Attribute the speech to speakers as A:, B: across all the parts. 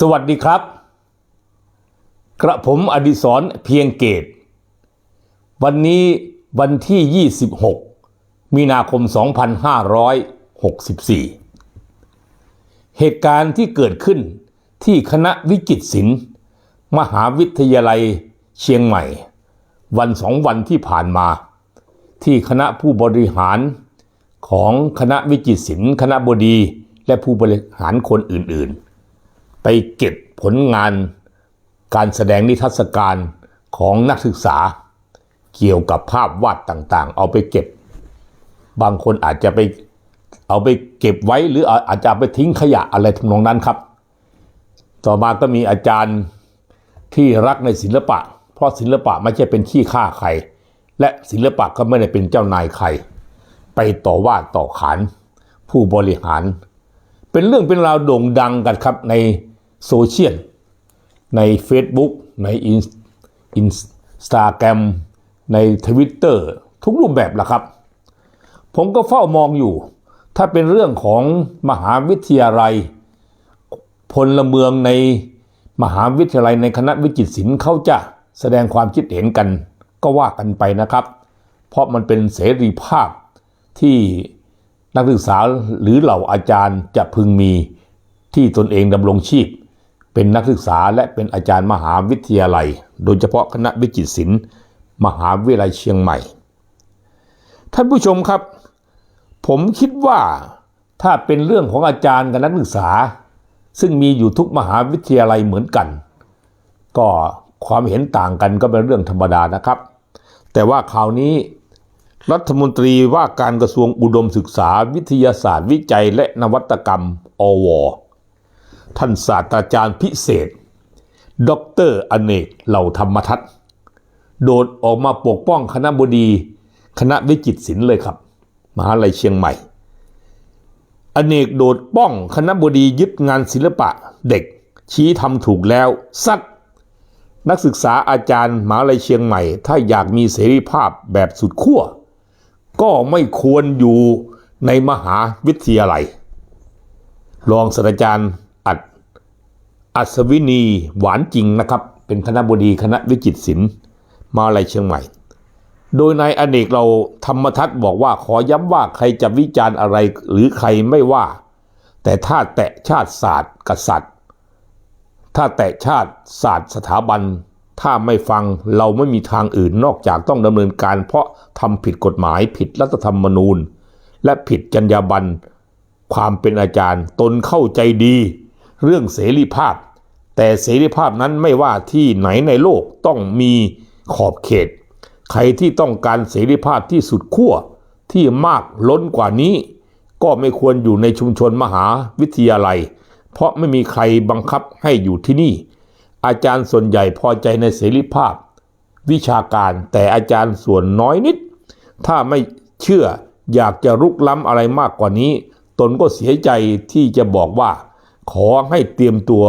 A: สวัสดีครับ กระผมอดิศรเพียงเกต วันนี้วันที่ 26 มีนาคม 2564 เหตุการณ์ที่เกิดขึ้นที่คณะวิจิตรศิลป์ มหาวิทยาลัยเชียงใหม่ วันสองวันที่ผ่านมา ที่คณะผู้บริหารของคณะวิจิตรศิลป์ คณะบดีและผู้บริหารคนอื่นๆ ไปเก็บผลงานการแสดงนิทรรศการของนักศึกษา เกี่ยวกับภาพวาดต่างๆ เอาไปเก็บบางคนอาจจะไปเอาไปเก็บไว้หรืออาจจะไปทิ้งขยะอะไรทำนองนั้นครับ ต่อมาก็มีอาจารย์ที่รักในศิลปะ เพราะศิลปะไม่ใช่เป็นขี้ข้าใคร และศิลปะก็ไม่ได้เป็นเจ้านายใคร ไปต่อว่าต่อขานผู้บริหาร เป็นเรื่องเป็นราวโด่งดังกันครับใน โซเชียล ใน Facebook ในอินสตาแกรมในทวิตเตอร์ทุกรูปแบบละครับ ผมก็เฝ้ามองอยู่ ถ้าเป็นเรื่องของมหาวิทยาลัย พลเมืองในมหาวิทยาลัยในคณะวิจิตรศิลป์เขาจะแสดงความคิดเห็นกันก็ว่ากันไปนะครับ เพราะมันเป็นเสรีภาพที่นักศึกษาหรือเหล่าอาจารย์จะพึงมีที่ตนเองดำรงชีพ เป็นนักศึกษาและเป็นอาจารย์มหาวิทยาลัย โดยเฉพาะคณะวิจิตรศิลป์มหาวิทยาลัยเชียงใหม่ ท่านผู้ชมครับ ผมคิดว่าถ้าเป็นเรื่องของอาจารย์กับนักศึกษา ซึ่งมีอยู่ทุกมหาวิทยาลัยเหมือนกัน ก็ความเห็นต่างกันก็เป็นเรื่องธรรมดานะครับ แต่ว่าคราวนี้รัฐมนตรีว่าการกระทรวงอุดมศึกษาวิทยาศาสตร์วิจัยและนวัตกรรม อว ท่านศาสตราจารย์พิเศษดรอเนกเหล่าธรรมทัศน์โดดออกมาปกป้องคณะบดี คณะวิจิตรศิลป์เลยครับ มหาลัยเชียงใหม่ อเนกโดดป้องคณะบดียึดงานศิลปะเด็กชี้ทำถูกแล้วซัดนักศึกษาอาจารย์มหาลัยเชียงใหม่ ถ้าอยากมีเสรีภาพแบบสุดขั้วก็ไม่ควรอยู่ในมหาวิทยาลัย รองศาสตราจารย์ อัศวินีหวานจริงนะครับ เป็นคณะบดีคณะวิจิตรศิลป์มหาลัยเชียงใหม่ โดยนายอเนกเราธรรมทัศน์บอกว่าขอย้ำว่าใครจะวิจารณ์อะไรหรือใครไม่ว่า แต่ถ้าแตะชาติศาสตร์กษัตริย์ ถ้าแตะชาติศาสตร์สถาบัน ถ้าไม่ฟังเราไม่มีทางอื่นนอกจากต้องดำเนินการ เพราะทำผิดกฎหมายผิดรัฐธรรมนูญ และผิดจรรยาบรรณความเป็นอาจารย์ตนเข้าใจดี เรื่องเสรีภาพ แต่เสรีภาพนั้นไม่ว่าที่ไหนในโลกต้องมีขอบเขต ใครที่ต้องการเสรีภาพที่สุดขั้วที่มากล้นกว่านี้ ก็ไม่ควรอยู่ในชุมชนมหาวิทยาลัย เพราะไม่มีใครบังคับให้อยู่ที่นี่ อาจารย์ส่วนใหญ่พอใจในเสรีภาพ วิชาการแต่อาจารย์ส่วนน้อยนิด ถ้าไม่เชื่ออยากจะรุกล้ำอะไรมากกว่านี้ ตนก็เสียใจที่จะบอกว่า ขอให้เตรียมตัว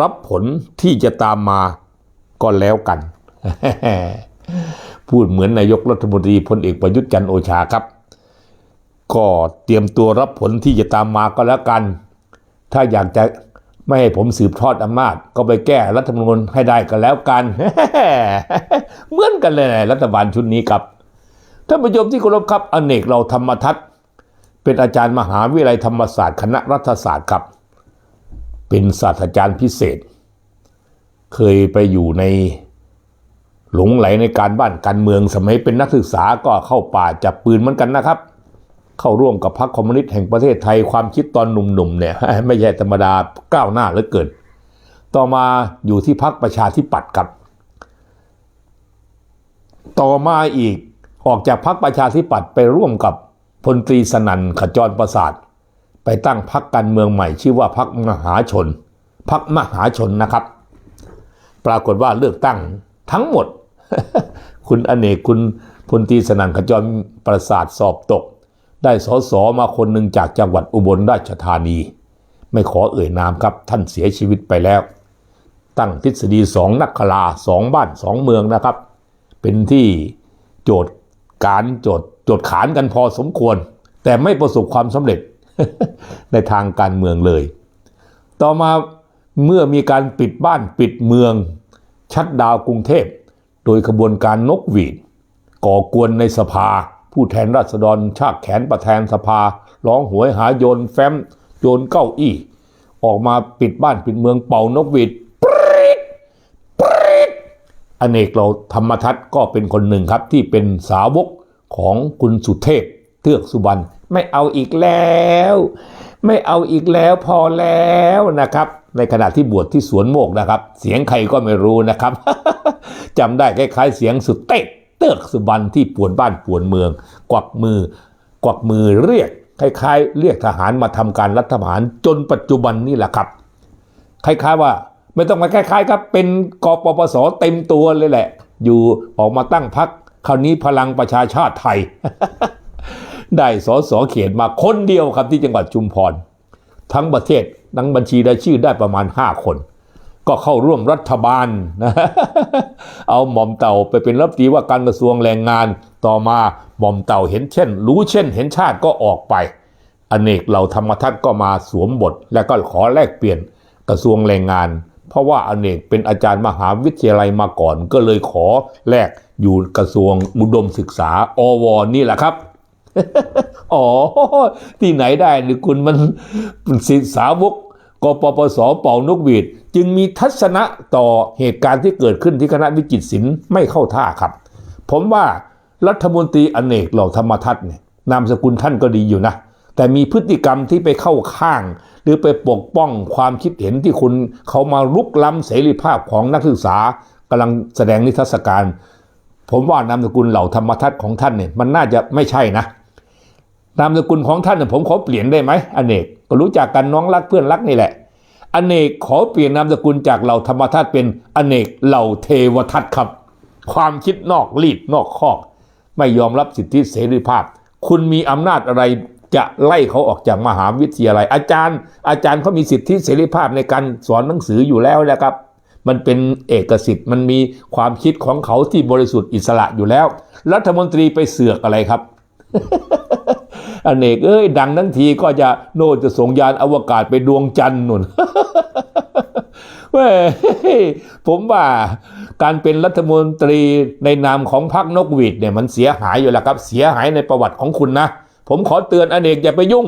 A: รับผลที่จะตามมาก็แล้วกัน พูดเหมือนนายกรัฐมนตรีพลเอกประยุทธ์จันโอชาครับ ก็เตรียมตัวรับผลที่จะตามมาก็แล้วกัน ถ้าอยากจะไม่ให้ผมสืบทอดอำนาจ ก็ไปแก้รัฐธรรมนูญให้ได้ก็แล้วกัน เหมือนกันเลยรัฐบาลชุดนี้ครับท่านผู้ชมที่เคารพครับ อเนกเราธรรมทัศน์เป็นอาจารย์มหาวิทยาลัยธรรมศาสตร์คณะรัฐศาสตร์ครับ เป็นศาสตราจารย์พิเศษ เคยไปอยู่ในหลงไหลในการบ้านการเมืองสมัยเป็นนักศึกษาก็เข้าป่าจับปืนเหมือนกันนะครับ เข้าร่วมกับพรรคคอมมิวนิสต์แห่งประเทศไทยความคิดตอนหนุ่มๆเนี่ยไม่ใช่ธรรมดาก้าวหน้าเหลือเกิน ต่อมาอยู่ที่พรรคประชาธิปัตย์ครับ ต่อมาอีกออกจากพรรคประชาธิปัตย์ไปร่วมกับพลตรีสนันขจรประสาท ไปตั้งพรรคการเมืองใหม่ชื่อว่าพรรคมหาชนพรรคมหาชนนะครับ ปรากฏว่าเลือกตั้งทั้งหมด คุณอเนกคุณพลตีสนั่นขจรประสาทสอบตก ได้สอสอมาคนหนึ่งจากจังหวัดอุบลราชธานี ไม่ขอเอ่ยนามครับ ท่านเสียชีวิตไปแล้ว ตั้งทฤษฎีสองนักคลาสองบ้านสองเมืองนะครับ เป็นที่โจทย์การโจทย์โจทย์ขานกันพอสมควร แต่ไม่ประสบความสำเร็จ ในทางการเมืองเลย ต่อมาเมื่อมีการปิดบ้านปิดเมือง ชัดดาวกรุงเทพ โดยขบวนการนกหวีด ก่อกวนในสภา ผู้แทนราษฎรชากแขนประธานสภา ร้องหวยหาโยนแฟ้ม โยนเก้าอี้ ออกมาปิดบ้านปิดเมืองเป่านกหวีดปรี๊ดปรี๊ดอเนกเราธรรมทัศน์ก็เป็นคนหนึ่งครับที่เป็นสาวกของคุณสุเทพ เทือกสุบรรณไม่เอาอีกแล้ว ไม่เอาอีกแล้วพอแล้วนะครับ ในขณะที่บวชที่สวนโมกนะครับ เสียงใครก็ไม่รู้นะครับจำได้คล้ายๆเสียงสุดเตะเตือกสุบรรณที่ป่วนบ้านป่วนเมือง กวักมือกวักมือเรียกคล้ายๆ เรียกทหารมาทำการรัฐประหารจนปัจจุบันนี่แหละครับ คล้ายๆว่าไม่ต้องมาคล้ายๆครับเป็นกปปสเต็มตัวเลยแหละ อยู่ออกมาตั้งพักคราวนี้พลังประชาชาติไทย ได้สอสอเขตมาคนเดียวครับที่จังหวัดชุมพร ทั้งประเทศทั้งบัญชีรายชื่อได้ประมาณ 5 คน ก็เข้าร่วมรัฐบาลนะเอาหม่อมเต่าไปเป็นรัฐมนตรีว่าการกระทรวงแรงงาน ต่อมาหม่อมเต่าเห็นเช่น รู้เช่น เห็นชาติก็ออกไป อเนกเหล่าธรรมทัศน์ก็มาสวมบท และก็ขอแลกเปลี่ยนกระทรวงแรงงาน เพราะว่าอเนกเป็นอาจารย์มหาวิทยาลัยมาก่อน ก็เลยขอแลกอยู่กระทรวงอุดมศึกษาอวนี่แหละครับ อ๋อ ที่ไหนได้นี่คุณมันศิษย์สาวกกปปสเป่านกหวีด จึงมีทัศนะต่อเหตุการณ์ที่เกิดขึ้นที่คณะวิจิตรศิลป์ไม่เข้าท่าครับ ผมว่ารัฐมนตรีอเนกเหล่าธรรมทัศน์เนี่ยนามสกุลท่านก็ดีอยู่นะ แต่มีพฤติกรรมที่ไปเข้าข้าง หรือไปปกป้องความคิดเห็นที่คุณเขามาลุกล้ำเสรีภาพของนักศึกษากำลังแสดงนิทรรศการ ผมว่านามสกุลเหล่าธรรมทัศน์ของท่านเนี่ยมันน่าจะไม่ใช่นะ นามสกุลของท่านเนี่ยผมขอเปลี่ยนได้ไหมอเนกก็รู้จักกันน้องรักเพื่อนรักนี่แหละ อเนกขอเปลี่ยนนามสกุลจากเหล่าธรรมทัศน์เป็นอเนกเหล่าเทวทัศน์ครับ ความคิดนอกรีดนอกคอก ไม่ยอมรับสิทธิเสรีภาพ คุณมีอำนาจอะไรจะไล่เขาออกจากมหาวิทยาลัย อาจารย์ อาจารย์เขามีสิทธิเสรีภาพในการสอนหนังสืออยู่แล้วนะครับ มันเป็นเอกสิทธิ์มันมีความคิดของเขาที่บริสุทธิ์อิสระอยู่แล้ว รัฐมนตรีไปเสือกอะไรครับ อเนกเอ้ยดังทั้งทีก็จะโน่นจะส่งยานอวกาศไปดวงจันทร์นุ่นเว้ยผมว่าการเป็นรัฐมนตรีในนามของพรรคนกหวีดเนี่ยมันเสียหายอยู่แล้วครับ เสียหายในประวัติของคุณนะ ผมขอเตือนอเนกอย่าไปยุ่ง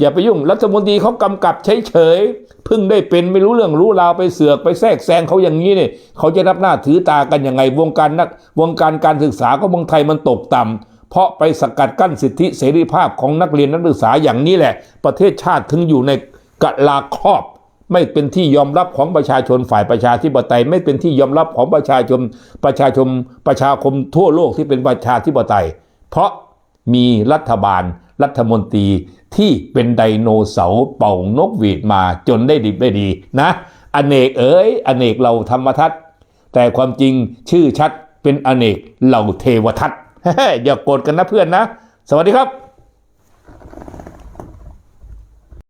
A: อย่าไปยุ่ง รัฐมนตรีเขากำกับเฉยๆพิ่งได้เป็นไม่รู้เรื่องรู้ราวไปเสือกไปแทรกแซงเขาอย่างนี้เนี่ยเขาจะรับหน้าถือตากันยังไงวงการนักวงการการศึกษาก็เมืองไทยมันตกต่ำ เพราะไปสกัดกั้นสิทธิเสรีภาพของนักเรียนนักศึกษาอย่างนี้แหละ ประเทศชาติถึงอยู่ในกะลาครอบ ไม่เป็นที่ยอมรับของประชาชนฝ่ายประชาธิปไตย ไม่เป็นที่ยอมรับของประชาชนประชาชนประชาคมทั่วโลกที่เป็นประชาธิปไตย เพราะมีรัฐบาล รัฐมนตรีที่เป็นไดโนเสาร์เป่านกหวีดมาจนได้ดิบได้ดีนะอเนกเอ๋ยอเนกเหล่าธรรมทัศแต่ความจริงชื่อชัดเป็นอเนกเหล่าเทวทัศ อย่าโกรธกันนะเพื่อนนะ สวัสดีครับ